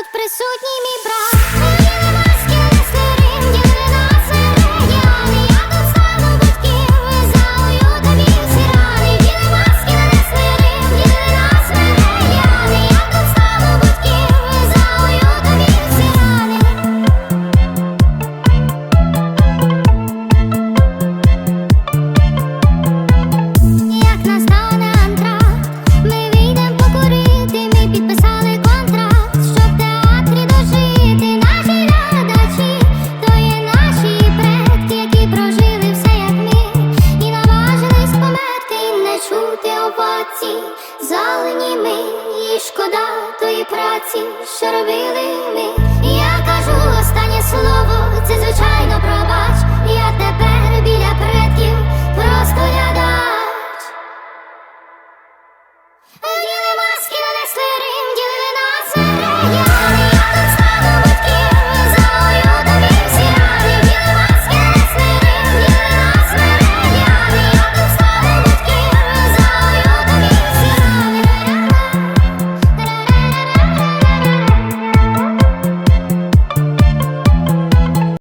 тут присутній мій брат. люди оваці, залені ми, і шкода тої праці, що робили ми.